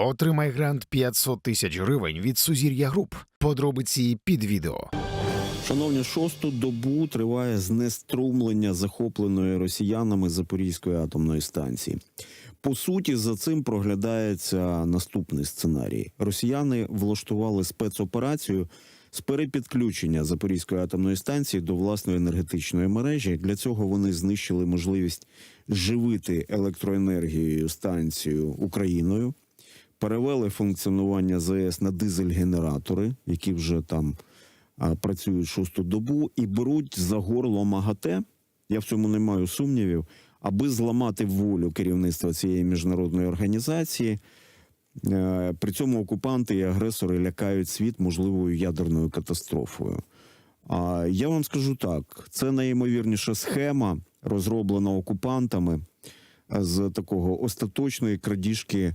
Отримай грант 500 тисяч гривень від Сузір'я Груп. Подробиці під відео. Шановні, шосту добу триває знеструмлення захопленої росіянами Запорізької атомної станції. По суті, за цим проглядається наступний сценарій: росіяни влаштували спецоперацію з перепідключення Запорізької атомної станції до власної енергетичної мережі. Для цього вони знищили можливість живити електроенергією станцію Україною, перевели функціонування ЗАЕС на дизель-генератори, які вже там працюють шосту добу, і беруть за горло МАГАТЕ. Я в цьому не маю сумнівів, аби зламати волю керівництва цієї міжнародної організації. Е, При цьому окупанти і агресори лякають світ можливою ядерною катастрофою. А я вам скажу так: це найімовірніша схема, розроблена окупантами е, з такого остаточної крадіжки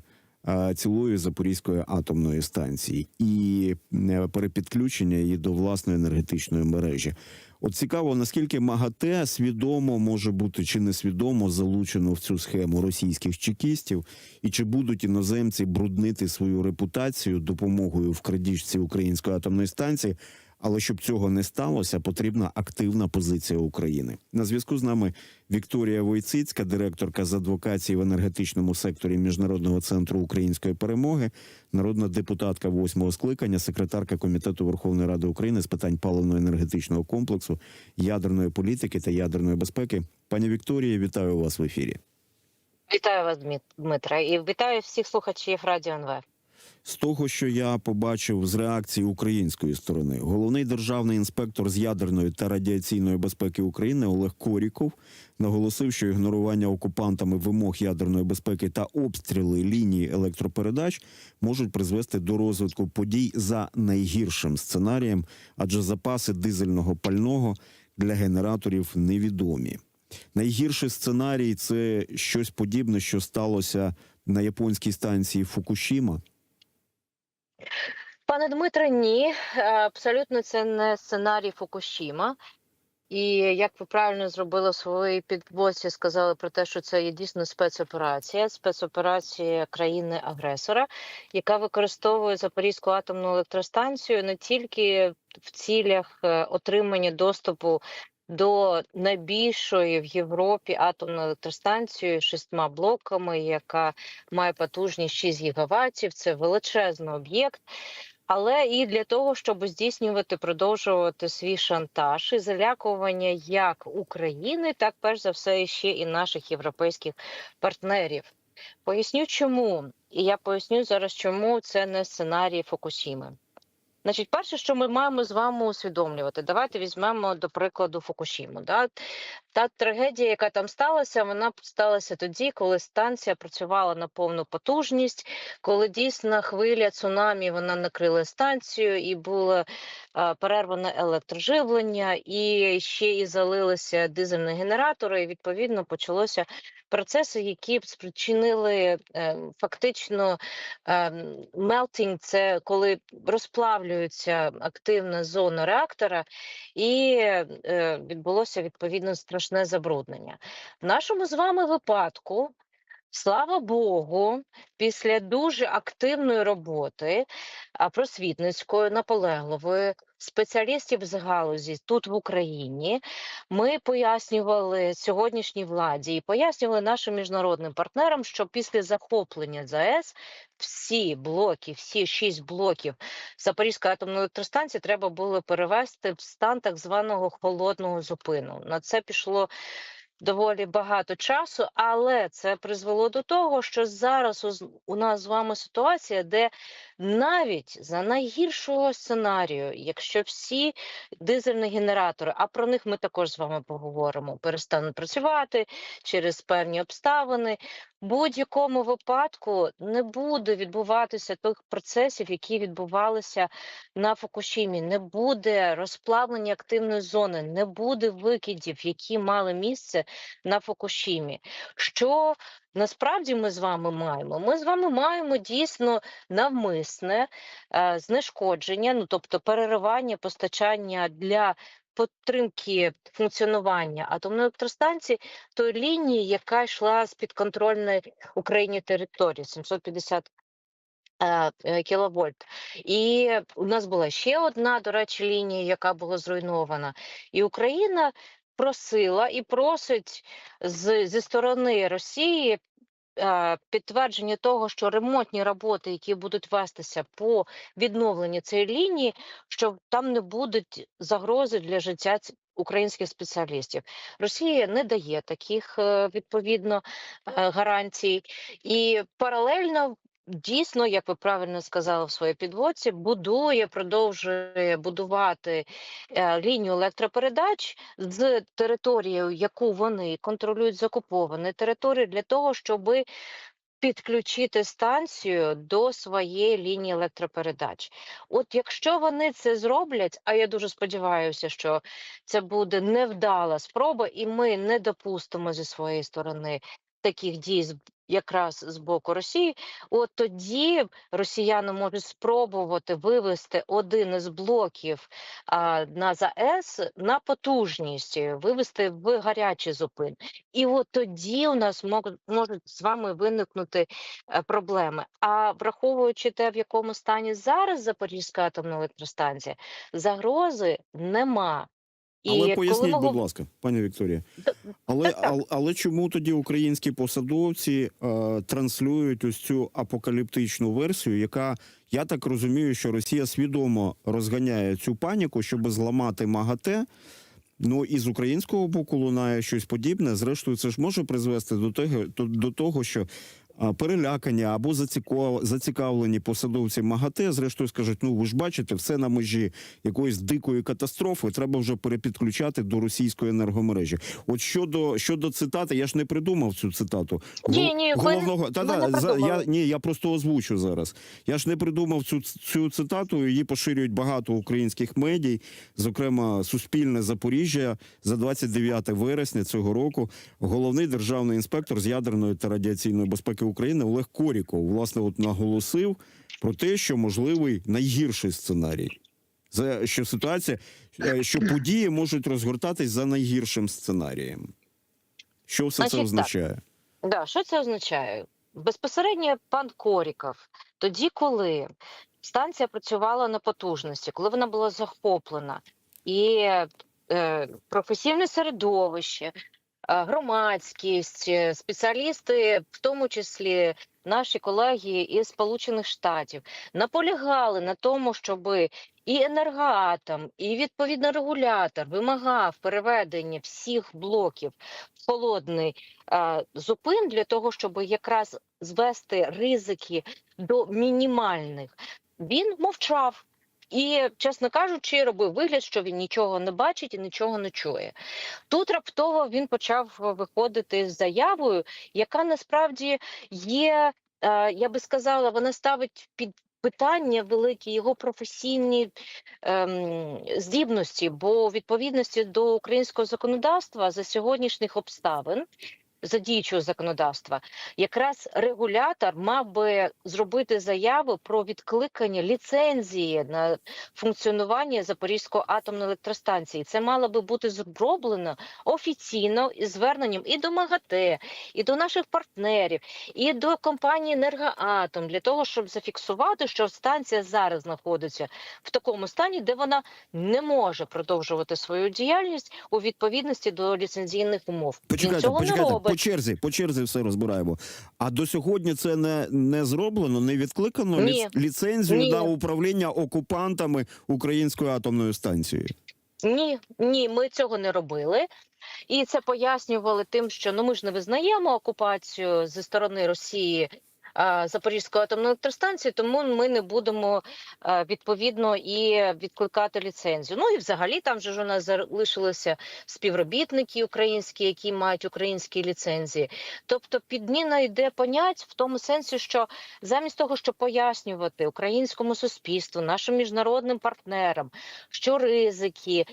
цілої Запорізької атомної станції і е, перепідключення її до власної енергетичної мережі. От цікаво, наскільки МАГАТЕ свідомо може бути чи несвідомо залучено в цю схему російських чекістів, і чи будуть іноземці бруднити свою репутацію допомогою в крадіжці української атомної станції. Але щоб цього не сталося, потрібна активна позиція України. На зв'язку з нами Вікторія Войцицька, директорка з адвокації в енергетичному секторі Міжнародного центру української перемоги, народна депутатка восьмого скликання, секретарка комітету Верховної Ради України з питань паливно-енергетичного комплексу, ядерної політики та ядерної безпеки. Пані Вікторія, вітаю вас в ефірі. Вітаю вас, Дмит- Дмитра, і вітаю всіх слухачів Радіо НВ. З того, що я побачив з реакції української сторони, головний державний інспектор з ядерної та радіаційної безпеки України Олег Коріков наголосив, що ігнорування окупантами вимог ядерної безпеки та обстріли лінії електропередач можуть призвести до розвитку подій за найгіршим сценарієм, адже запаси дизельного пального для генераторів невідомі. Найгірший сценарій це щось подібне, що сталося на японській станції Фукушіма. Пане Дмитре, ні, е, абсолютно це не сценарій Фукушіма. І як ви правильно зробили в своїй підбоці, сказали про те, що це є дійсно спецоперація, спецоперація країни-агресора, яка використовує Запорізьку атомну електростанцію не тільки в цілях е, отримання доступу до найбільшої в Європі атомної електростанції шістьма блоками, яка має потужність 6 гігаватів. Це величезний об'єкт. Але і для того, щоб здійснювати, продовжувати свій шантаж і залякування як України, так перш за все ще і наших європейських партнерів. Поясню, чому, і я поясню зараз, чому це не сценарій Фукусіми. Значить, перше, що ми маємо з вами усвідомлювати, давайте візьмемо до прикладу Фукушіму. Да? Та трагедія, яка там сталася, вона сталася тоді, коли станція працювала на повну потужність, коли дійсно хвиля цунамі вона накрила станцію і було е, перерване електроживлення, і ще і залилися дизельні генератори. І відповідно почалося процеси, які б спричинили е, фактично мелтінг, це коли розплавлюється активна зона реактора, і е, відбулося відповідно страшне забруднення. В нашому з вами випадку. Слава Богу, після дуже активної роботи просвітницької, наполегливої спеціалістів з галузі тут в Україні, ми пояснювали сьогоднішній владі і пояснювали нашим міжнародним партнерам, що після захоплення ЗАЕС всі блоки, всі шість блоків Запорізької атомної електростанції треба було перевести в стан так званого холодного зупину. На це пішло доволі багато часу, але це призвело до того, що зараз у, нас з вами ситуація, де навіть за найгіршого сценарію, якщо всі дизельні генератори, а про них ми також з вами поговоримо, перестануть працювати через певні обставини. Будь-якому випадку не буде відбуватися тих процесів, які відбувалися на Фукушімі. Не буде розплавлення активної зони, не буде викидів, які мали місце на Фукушімі. Що насправді ми з вами маємо? Ми з вами маємо дійсно навмисне е, знешкодження, ну тобто переривання постачання для. Підтримки функціонування атомної електростанції той лінії, яка йшла з підконтрольної Україні території 750 е, е, кіловольт. І у нас була ще одна, до речі, лінія, яка була зруйнована. І Україна просила і просить з, зі сторони Росії. Підтвердження того, що ремонтні роботи, які будуть вестися по відновленню цієї лінії, що там не будуть загрози для життя українських спеціалістів. Росія не дає таких е, відповідно е, гарантій, і паралельно. Дійсно, як ви правильно сказали в своїй підводці, будує, продовжує будувати е, лінію електропередач з територією, яку вони контролюють з окупованої території, для того, щоб підключити станцію до своєї лінії електропередач. От якщо вони це зроблять, а я дуже сподіваюся, що це буде невдала спроба, і ми не допустимо зі своєї сторони таких дій якраз з боку Росії, от тоді росіяни можуть спробувати вивести один із блоків а, на ЗАЕС на потужність, е, вивести в гарячий зупин. І от тоді у нас можуть, можуть з вами виникнути е, проблеми. А враховуючи те, в якому стані зараз Запорізька атомна електростанція, загрози нема. Але поясніть, ми будь ласка, пані Вікторія. Але, але, але чому тоді українські посадовці е, транслюють ось цю апокаліптичну версію, яка я так розумію, що Росія свідомо розганяє цю паніку, щоб зламати МАГАТЕ. Ну і з українського боку лунає щось подібне. Зрештою, це ж може призвести до того, до, того що перелякані або зацікав- зацікавлені посадовці МАГАТЕ, зрештою скажуть: ну ви ж бачите, все на межі якоїсь дикої катастрофи. Треба вже перепідключати до російської енергомережі. От щодо щодо цитати, я ж не придумав цю цитату. Ні, ні, головного та да за я ні, я просто озвучу зараз. Я ж не придумав цю цю цитату. Її поширюють багато українських медій, зокрема Суспільне Запоріжжя за 29 вересня цього року. Головний державний інспектор з ядерної та радіаційної безпеки України Олег Коріков власне от наголосив про те, що можливий найгірший сценарій. За що ситуація, е, що події можуть розгортатись за найгіршим сценарієм. Що все Значить, це так. означає? Да, що це означає? Безпосередньо пан Коріков, тоді, коли станція працювала на потужності, коли вона була захоплена, і е, професійне середовище, громадськість, е, спеціалісти, в тому числі наші колеги із Сполучених Штатів, наполягали на тому, щоб і енергоатом, і відповідно регулятор вимагав переведення всіх блоків в холодний е, зупин для того, щоб якраз звести ризики до мінімальних. Він мовчав. І, чесно кажучи, робив вигляд, що він нічого не бачить і нічого не чує. Тут раптово він почав виходити з заявою, яка насправді є, е, я би сказала, вона ставить під питання великі його професійні ем, здібності, бо відповідності до українського законодавства за сьогоднішніх обставин. За діючого законодавства, якраз регулятор мав би зробити заяву про відкликання ліцензії на функціонування Запорізької атомної електростанції. Це мало би бути зроблено офіційно із зверненням і до МАГАТЕ, і до наших партнерів, і до компанії Енергоатом для того, щоб зафіксувати, що станція зараз знаходиться в такому стані, де вона не може продовжувати свою діяльність у відповідності до ліцензійних умов. Він Почекайте, цього не робить. По черзі, по черзі все розбираємо. А до сьогодні це не, не зроблено, не відкликано Ні. ліцензію Ні. на управління окупантами українською атомною станцією. Ні, ні, ми цього не робили. І це пояснювали тим, що ну ми ж не визнаємо окупацію зі сторони Росії Запорізької атомної електростанції, тому ми не будемо відповідно і відкликати ліцензію. Ну і взагалі там же ж у нас залишилися співробітники українські, які мають українські ліцензії. Тобто підміна йде понять в тому сенсі, що замість того, щоб пояснювати українському суспільству, нашим міжнародним партнерам, що ризики.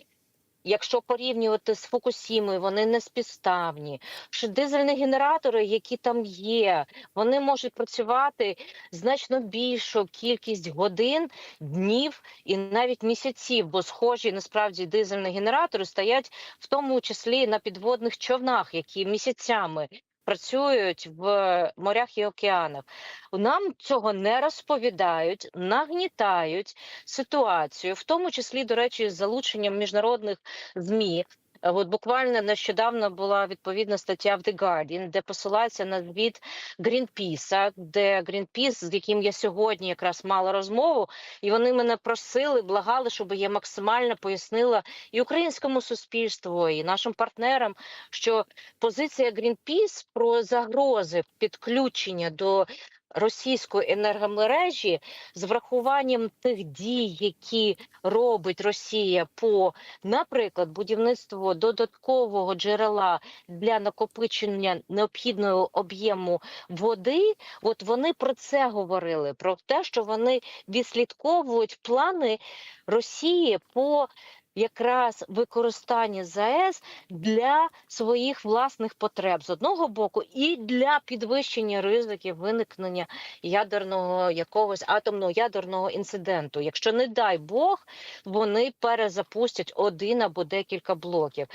Якщо порівнювати з Фукусімою, вони не співставні. Що дизельні генератори, які там є, вони можуть працювати значно більшу кількість годин, днів і навіть місяців, бо схожі насправді дизельні генератори стоять в тому числі на підводних човнах, які місяцями працюють в морях і океанах. Нам цього не розповідають, нагнітають ситуацію, в тому числі, до речі, з залученням міжнародних змі. Е, От буквально нещодавно була відповідна стаття в The Guardian, де посилається на звіт Грінпіса, де Грінпіс, з яким я сьогодні якраз мала розмову, і вони мене просили, благали, щоб я максимально пояснила і українському суспільству, і нашим партнерам, що позиція Greenpeace про загрози підключення до російської енергомережі з врахуванням тих дій, які робить Росія по, наприклад, будівництву додаткового джерела для накопичення необхідного об'єму води. От вони про це говорили: про те, що вони відслідковують плани Росії по якраз використання ЗАЕС для своїх власних потреб з одного боку, і для підвищення ризиків виникнення ядерного якогось атомного ядерного інциденту. Якщо не дай Бог, вони перезапустять один або декілька блоків.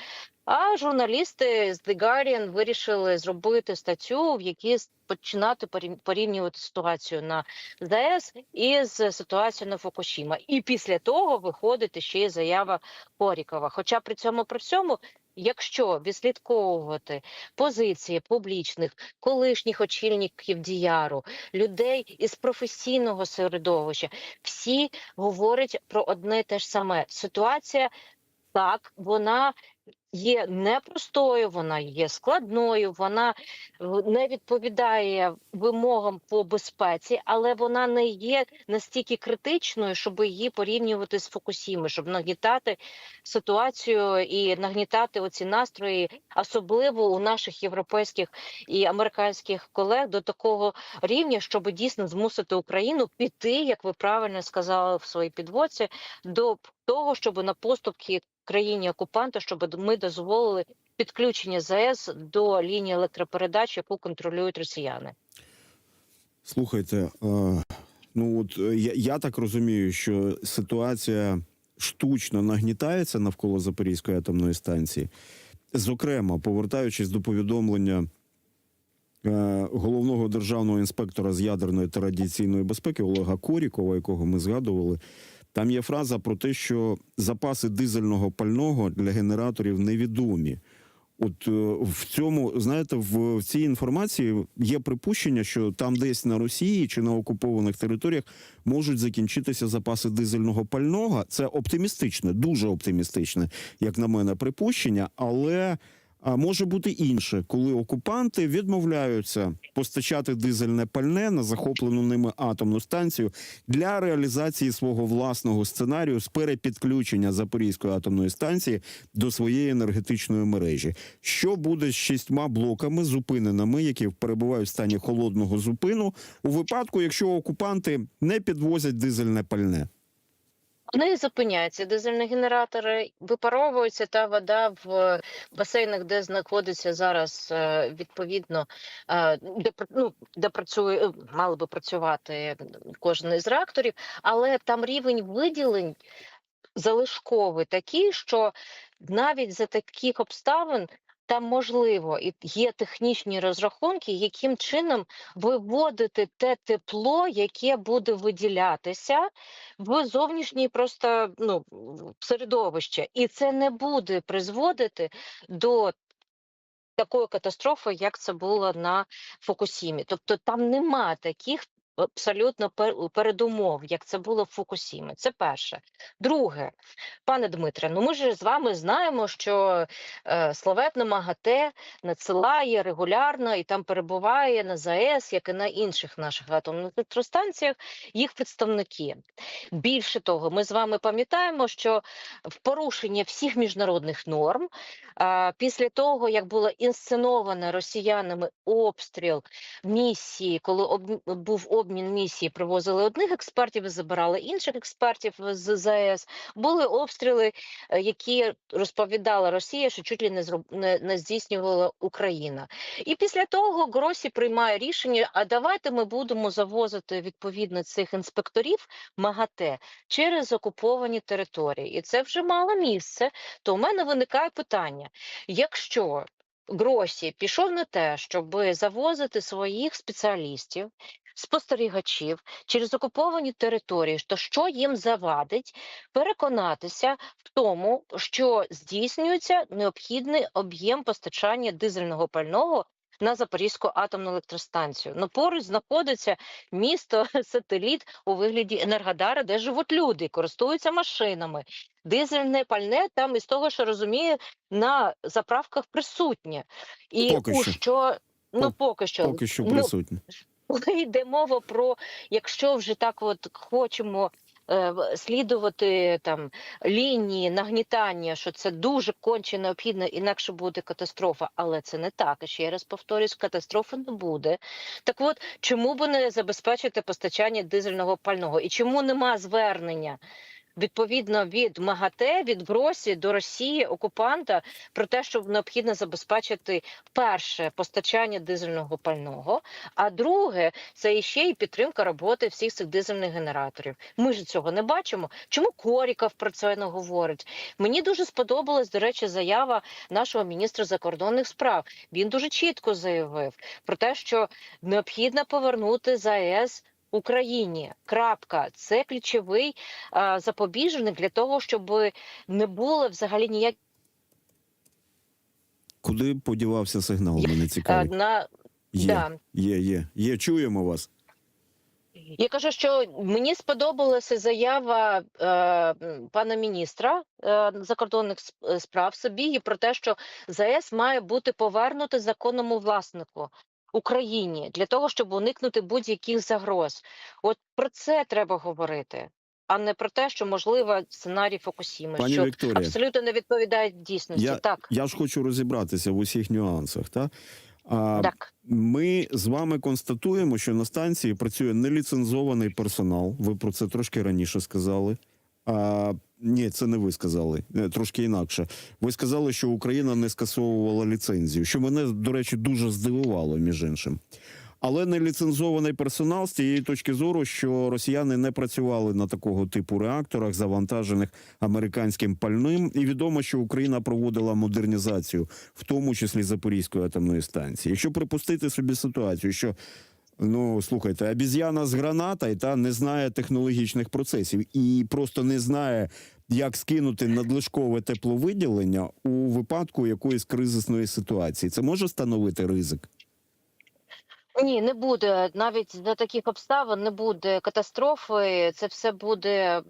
А журналісти з The Guardian вирішили зробити статтю, в якій починати порівнювати ситуацію на ЗАЕС із ситуацією на Фукушіма. І після того виходить ще й заява Корікова. Хоча при цьому при всьому, якщо відслідковувати позиції публічних колишніх очільників діяру, людей із професійного середовища, всі говорять про одне те ж саме. Ситуація так, вона є непростою, вона є складною, вона е, не відповідає вимогам по безпеці, але вона не є настільки критичною, щоб її порівнювати з Фукусіми, щоб нагнітати ситуацію і нагнітати оці настрої, особливо у наших європейських і американських колег до такого рівня, щоб дійсно змусити Україну піти, як ви правильно сказали в своїй підводці, до того, щоб на поступки країні окупанта, щоб ми дозволили підключення ЗАЕС до лінії електропередач, яку контролюють росіяни. Слухайте, ну от е, я, я так розумію, що ситуація штучно нагнітається навколо Запорізької атомної станції. Зокрема, повертаючись до повідомлення е, головного державного інспектора з ядерної та радіаційної безпеки Олега Корікова, якого ми згадували, там є фраза про те, що запаси дизельного пального для генераторів невідомі. От е, в цьому, знаєте, в, в цій інформації є припущення, що там десь на Росії чи на окупованих територіях можуть закінчитися запаси дизельного пального. Це оптимістичне, дуже оптимістичне, як на мене, припущення, але. А може бути інше, коли окупанти відмовляються постачати дизельне пальне на захоплену ними атомну станцію для реалізації свого власного сценарію з перепідключення Запорізької атомної станції до своєї енергетичної мережі. Що буде з шістьма блоками зупиненими, які перебувають в стані холодного зупину, у випадку, якщо окупанти не підвозять дизельне пальне? Вони зупиняються, дизельні генератори випаровуються, та вода в басейнах, де знаходиться зараз е, відповідно, е, де ну, де працює, е, мали би працювати кожен із реакторів, але там рівень виділень залишковий такий, що навіть за таких обставин. Там можливо і є технічні розрахунки, яким чином виводити те тепло, яке буде виділятися в зовнішнє просто ну, середовище, і це не буде призводити до такої катастрофи, як це було на Фукусімі. Тобто там нема таких абсолютно пер- передумов, як це було в Фукусімі. Це перше. Друге, пане Дмитре, ну ми ж з вами знаємо, що е, славетна МАГАТЕ надсилає регулярно і там перебуває на ЗАЕС, як і на інших наших атомних електростанціях, їх представники. Більше того, ми з вами пам'ятаємо, що в порушення всіх міжнародних норм, а, після того, як було інсценовано росіянами обстріл місії, коли об, був обмін місії, привозили одних експертів і забирали інших експертів з ЗАЕС, були обстріли, е, які розповідала Росія, що чуть ли не, зроб, не, не здійснювала Україна. І після того Гросі приймає рішення: а давайте ми будемо завозити відповідно цих інспекторів МАГАТЕ через окуповані території, і це вже мало місце. То у мене виникає питання: якщо Гросі пішов на те, щоб завозити своїх спеціалістів, спостерігачів через окуповані території, то що їм завадить переконатися в тому, що здійснюється необхідний об'єм постачання дизельного пального на Запорізьку атомну електростанцію. Ну поруч знаходиться місто сателіт у вигляді Енергодара, де живуть люди, користуються машинами. Дизельне пальне там із того, що розумію, на заправках присутнє. І Поки у що. що ну поки що Поки що ну, присутні. Коли йде мова про якщо вже так от хочемо е, слідувати там лінії нагнітання, що це дуже конче необхідно, інакше буде катастрофа. Але це не так. І ще раз повторюсь, катастрофи не буде. Так от чому б не забезпечити постачання дизельного пального? І чому нема звернення? Відповідно від МАГАТЕ, від Гросі до Росії, окупанта, про те, що необхідно забезпечити перше постачання дизельного пального, а друге це іще і підтримка роботи всіх цих дизельних генераторів. Ми ж цього не бачимо. Чому Коріков про це не говорить? Мені дуже сподобалась, до речі, заява нашого міністра закордонних справ. Він дуже чітко заявив про те, що необхідно повернути ЗАЕС. Україні крапка це ключовий а, запобіжник для того, щоб не було взагалі ніяк Куди подівався сигнал? Мене а, цікавить. на Є, да. є, є, є. Чуємо вас. Я кажу, що мені сподобалася заява е, пана міністра е, закордонних е, справ собі про те, що ЗАЕС має бути повернути законному власнику Україні для того, щоб уникнути будь-яких загроз. От про це треба говорити, а не про те, що можливо сценарій Фокусіми, Пані що Вікторія, абсолютно не відповідає дійсності. Я- Так, я ж хочу розібратися в усіх нюансах. Та? А, так. Ми з вами констатуємо, що на станції працює неліцензований персонал. Ви про це трошки раніше сказали. А, ні, це не ви сказали, е, трошки інакше. Ви сказали, що Україна не скасовувала ліцензію, що мене, до речі, дуже здивувало, між іншим. Але неліцензований персонал з тієї точки зору, що росіяни не працювали на такого типу реакторах, завантажених американським пальним, і відомо, що Україна проводила модернізацію, в тому числі Запорізької атомної станції. Якщо припустити собі ситуацію, що ну слухайте, обіз'яна з гранатою та не знає технологічних процесів і просто не знає. Як скинути надлишкове тепловиділення у випадку якоїсь кризисної ситуації, це може становити ризик? Ні, не буде навіть за таких обставин не буде катастрофи. Це все буде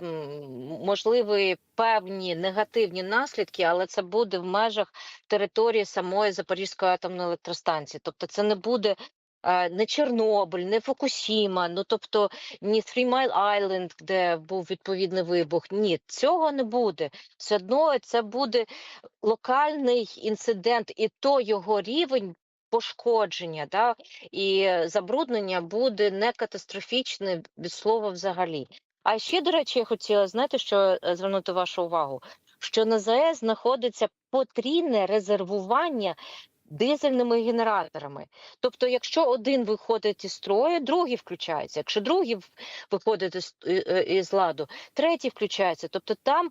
можливі певні негативні наслідки, але це буде в межах території самої Запорізької атомної електростанції. Тобто, це не буде. Не Чорнобиль, не Фукусіма, ну тобто ні Three Mile Island, де був відповідний вибух. Ні, цього не буде. Все одно це буде локальний інцидент, і то його рівень пошкодження да, і забруднення буде не катастрофічне від слова взагалі. А ще, до речі, я хотіла знаєте, що е, звернути вашу увагу, що на ЗАЕС знаходиться потрійне резервування дизельними генераторами. Тобто, якщо один виходить із строю, другий включається. Якщо другий виходить із, е, е, із ладу, третій включається. Тобто там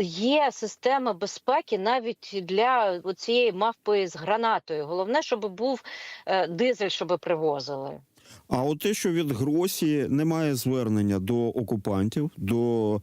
є система безпеки навіть для цієї мавпи з гранатою. Головне, щоб був е, дизель, щоб привозили. А от те, що від Гросі немає звернення до окупантів, до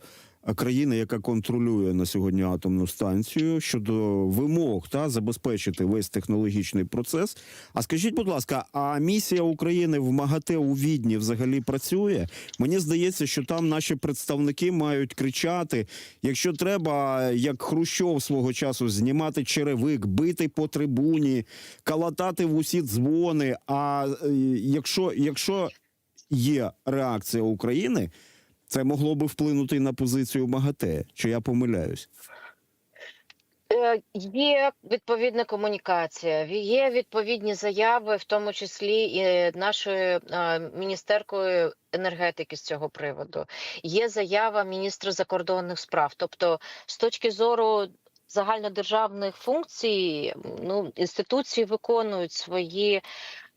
країни, яка контролює на сьогодні атомну станцію, щодо вимог та забезпечити весь технологічний процес. А скажіть, будь ласка, а місія України в МАГАТЕ у Відні взагалі працює? Мені здається, що там наші представники мають кричати: якщо треба, як Хрущов свого часу знімати черевик, бити по трибуні, калатати в усі дзвони. А е, якщо, якщо є реакція України, це могло би вплинути на позицію МАГАТЕ. Чи я помиляюсь? Е, Є відповідна комунікація, є відповідні заяви, в тому числі і нашою е, міністеркою енергетики з цього приводу. Є заява міністра закордонних справ. Тобто, з точки зору загальнодержавних функцій, ну інституції виконують свої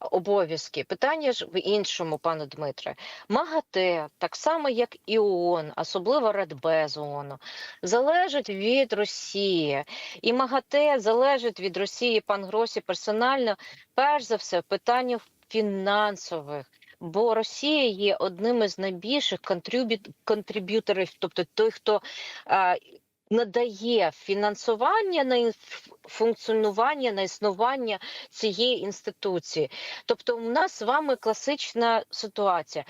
обов'язки. Питання ж в іншому, пане Дмитре. МАГАТЕ, так само як і ООН, особливо Радбез ООН, залежить від Росії. І МАГАТЕ залежить від Росії, пан Гросі персонально, перш за все, питання фінансових. Бо Росія є одним із найбільших контриб'ют- контриб'юторів, тобто той, хто а, надає фінансування на інф- функціонування, на існування цієї інституції. Тобто, у нас з вами класична ситуація.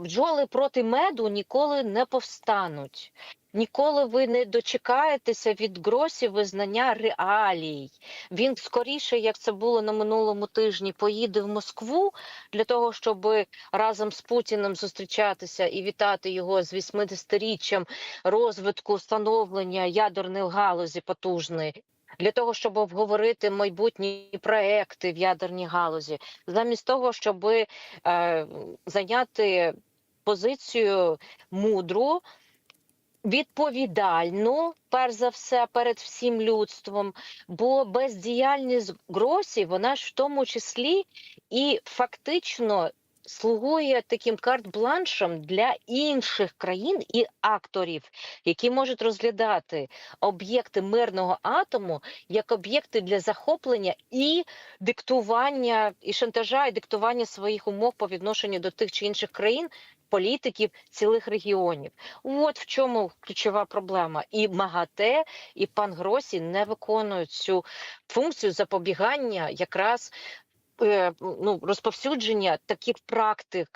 Бджоли проти меду ніколи не повстануть. Ніколи ви не дочекаєтеся від Гросі визнання реалій. Він скоріше, як це було на минулому тижні, поїде в Москву для того, щоб разом з Путіним зустрічатися і вітати його з 80-річчям розвитку встановлення ядерної галузі потужної. Для того щоб обговорити майбутні проекти в ядерній галузі, замість того, щоб е, зайняти позицію мудру, відповідальну, перш за все, перед всім людством, бо бездіяльність Гросі, вона ж в тому числі і фактично слугує таким карт-бланшем для інших країн і акторів, які можуть розглядати об'єкти мирного атому як об'єкти для захоплення і диктування, і шантажа, і диктування своїх умов по відношенню до тих чи інших країн. Політиків цілих регіонів, от в чому ключова проблема. І МАГАТЕ, і пан Гросі не виконують цю функцію запобігання якраз ну, розповсюдження таких практик,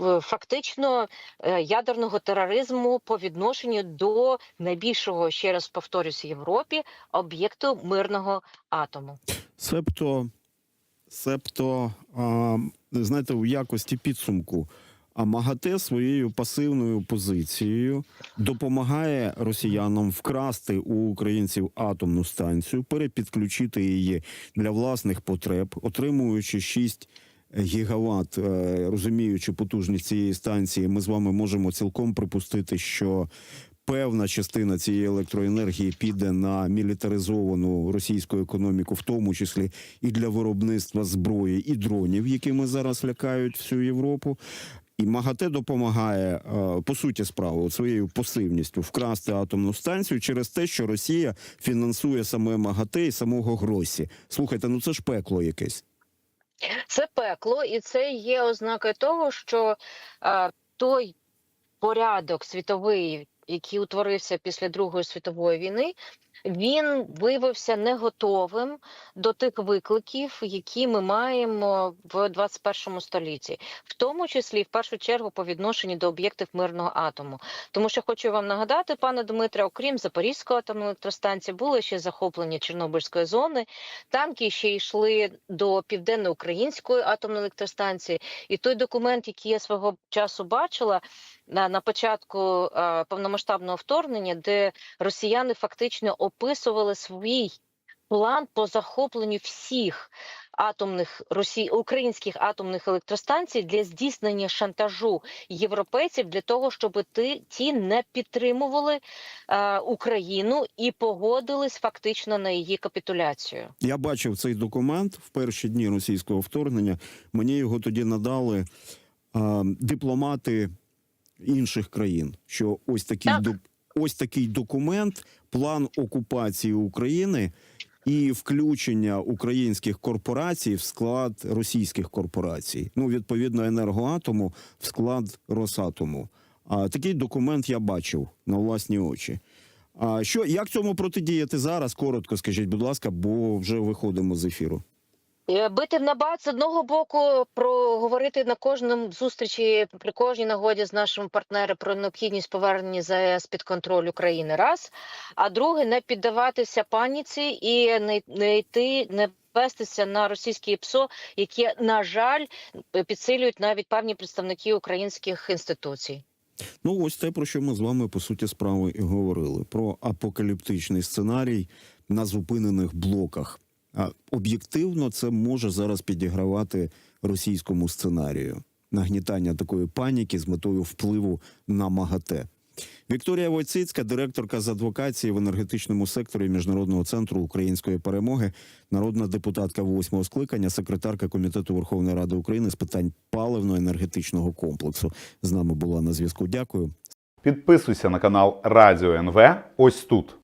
е, фактично е, ядерного тероризму по відношенню до найбільшого, ще раз повторюсь, в Європі об'єкту мирного атому. Себто, себто, а, знаєте, в якості підсумку. А МАГАТЕ своєю пасивною позицією допомагає росіянам вкрасти у українців атомну станцію, перепідключити її для власних потреб, отримуючи 6 гігават, е, розуміючи потужність цієї станції, ми з вами можемо цілком припустити, що певна частина цієї електроенергії піде на мілітаризовану російську економіку, в тому числі і для виробництва зброї і дронів, якими зараз лякають всю Європу. І МАГАТЕ допомагає е, по суті справи своєю пасивністю вкрасти атомну станцію через те, що Росія фінансує саме МАГАТЕ і самого Гросі. Слухайте, ну це ж пекло якесь. Це пекло, і це є ознакою того, що е, той порядок світовий, який утворився після Другої світової війни, він виявився не готовим до тих викликів, які ми маємо в 21 столітті, в тому числі в першу чергу по відношенню до об'єктів мирного атому. Тому що хочу вам нагадати, пане Дмитре, окрім Запорізької атомної електростанції, були ще захоплення Чорнобильської зони. Танки ще йшли до південно-української атомної електростанції. І той документ, який я свого часу бачила на, на початку е, повномасштабного вторгнення, де росіяни фактично описували свій план по захопленню всіх атомних росі... українських атомних електростанцій для здійснення шантажу європейців для того, щоб ти ті не підтримували е, Україну і погодились фактично на її капітуляцію. Я бачив цей документ в перші дні російського вторгнення. Мені його тоді надали а, дипломати інших країн. Що ось такий Так. ось такий документ, план окупації України і включення українських корпорацій в склад російських корпорацій. Ну відповідно енергоатому в склад Росатому. А такий документ я бачив на власні очі. А що як цьому протидіяти зараз? Коротко скажіть, будь ласка, бо вже виходимо з ефіру. Е, Бити в набат з одного боку, проговорити на кожному зустрічі при кожній нагоді з нашими партнерами про необхідність повернення ЗАЕС під контроль України. Раз а друге не піддаватися паніці і не, не йти, не вестися на російські ПСО, які на жаль підсилюють навіть певні представники українських інституцій. Ну, ось те, про що ми з вами по суті справи і говорили: про апокаліптичний сценарій на зупинених блоках. Об'єктивно це може зараз підігравати російському сценарію нагнітання такої паніки з метою впливу на МАГАТЕ. Вікторія Войцицька, директорка з адвокації в енергетичному секторі Міжнародного центру української перемоги, народна депутатка восьмого скликання, секретарка комітету Верховної Ради України з питань паливно-енергетичного комплексу. З нами була на зв'язку. Дякую. Підписуйся на канал Радіо НВ ось тут.